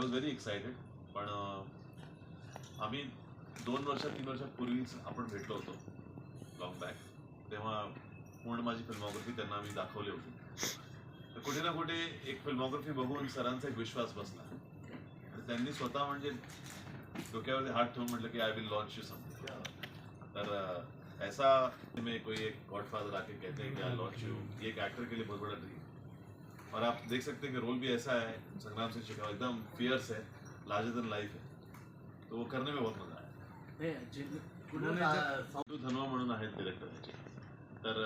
Was very excited पण आम्ही दोन वर्ष तीन वर्षापूर्वीच आपण भेटलो होतो लॉंग बॅक तेव्हा पूर्ण माझी फिल्मॉग्राफी त्यांना आम्ही दाखवली होती. तर कुठे ना कुठे एक फिल्मॉग्राफी बघून सरांचा एक विश्वास बसला. आणि त्यांनी स्वतः म्हणजे डोक्यावरती हात ठेवून म्हटलं की I will launch you something तर ऐसा में कोई एक गॉडफादर आके कहते हैं कि आई लॉन्च यू ये एक एक्टर के लिए बहुत बड़ा ड्रीम और आप देख सकते हैं कि रोल भी ऐसा है संग्राम सिंह शेखावत एकदम फियर्स है लार्जर देन लाइफ है। तो वो करने में बहुत मजा आया। हे धनवा म्हणून आहेत डिरेक्टर त्याचे तर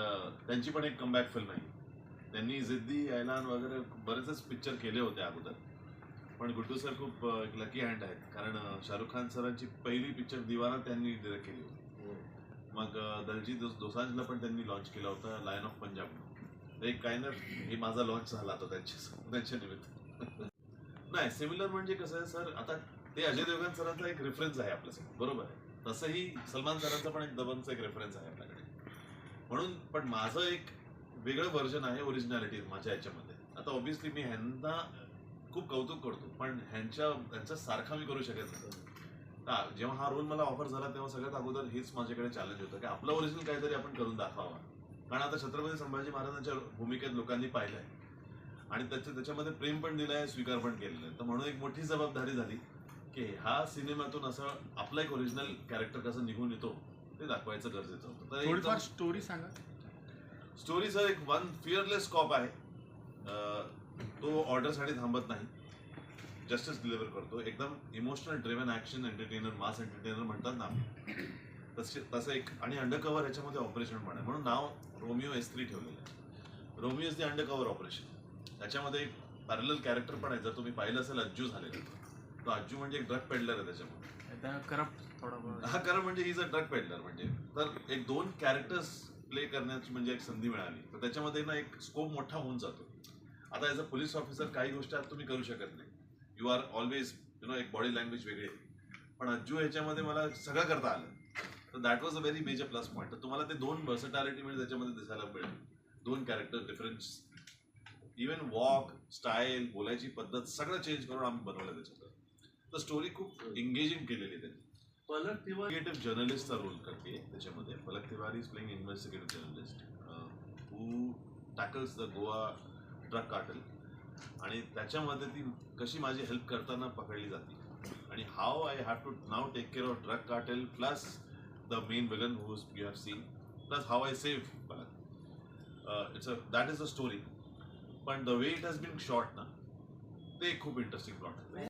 त्यांची पण एक कमबॅक फिल्म आहे. त्यांनी जिद्दी ऐलान वगैरे बरेचच पिक्चर केले होते अगोदर. पण गुड्डू सर खूप एक लकी हँड आहेत. कारण शाहरुख खान सरांची पहिली पिक्चर दिवाना त्यांनी डिरेक्ट केली होती. मग अं, दलजीत दोस दोसांजला पण त्यांनी लॉन्च केला होता लायन ऑफ पंजाब म्हणजे एक काय ना हे माझा लॉन्च झाला होता त्यांच्या त्यांच्या निमित्त. नाही सिमिलर म्हणजे कसं आहे सर आता ते अजय देवगन सरांचा एक रेफरन्स आहे आपल्यासाठी बरोबर आहे. तसंही सलमान सरांचा पण एक दबनचा एक रेफरन्स आहे आपल्याकडे. म्हणून पण माझं एक वेगळं व्हर्जन आहे ओरिजिनॅलिटी माझ्या याच्यामध्ये. आता ऑब्व्हियसली मी ह्यांना खूप कौतुक करतो पण ह्यांच्या ह्यांच्या सारखा मी करू शकत नाही. जेव्हा हा रोल मला ऑफर झाला तेव्हा सगळ्यात अगोदर हेच माझ्याकडे चॅलेंज होतं की आपलं ओरिजिनल काहीतरी आपण करून दाखवावा. कारण आता छत्रपती संभाजी महाराजांच्या भूमिकेत लोकांनी पाहिलंय. आणि त्याच्या त्याच्यामध्ये प्रेम पण दिलंय स्वीकार पण केलेला आहे तर म्हणून एक मोठी जबाबदारी झाली की हा सिनेमातून असं आपलं एक ओरिजिनल कॅरेक्टर कसं निघून येतो ते दाखवायचं गरजेचं होतं. तर स्टोरी सांगा. स्टोरीचं एक वन फिअरलेस कॉप आहे. तो ऑर्डरसाठी थांबत नाही. जस्टिस डिलिव्हर करतो. एकदम emotional driven action entertainer mass entertainer म्हणतात ना तसे तसं एक आणि अंडरकव्हर याच्यामध्ये ऑपरेशन पण आहे. म्हणून नाव रोमिओ एस थ्री ठेवलेलं आहे. Romeo is the undercover operation त्याच्यामध्ये एक पॅरल कॅरेक्टर पण आहे. जर तुम्ही पाहिलं असेल अज्जू झालेलं तो. अज्जू म्हणजे एक ड्रग पेडलर आहे त्याच्यामध्ये. करप्ट थोडा. हा कारण म्हणजे इज अ ड्रग पेडलर म्हणजे. तर एक दोन कॅरेक्टर्स प्ले करण्याची म्हणजे एक संधी मिळाली. तर त्याच्यामध्ये ना एक स्कोप मोठा होऊन जातो. आता ॲज अ पोलीस ऑफिसर काही गोष्टी आता तुम्ही करू शकत नाही. You are always you know एक बॉडी लँग्वेज वेगळी आहे. पण अज्जू ह्याच्यामध्ये मला सगळं करता आलं. तर that was a very major plus point तर तुम्हाला ते दोन वर्सटॅलिटी म्हणजे त्याच्यामध्ये दिसायला मिळेल. दोन character difference even walk style बोलायची पद्धत सगळं चेंज करून आम्ही बनवलं त्याच्यात तर स्टोरी खूप एंगेजिंग केलेली त्यांनी. पलक तिवारी जर्नलिस्टचा रोल करते त्याच्यामध्ये. Falak Tiwari is playing investigative journalist who tackles the Goa drug cartel आणि त्याच्यामध्ये ती कशी माझी हेल्प करताना पकडली जाते. आणि how I have to now take care of drug cartel plus the main villain who you have seen, plus how I save Balan. Uh, it's a that is the story, but the way it has been shot, na, they खूप interesting plot.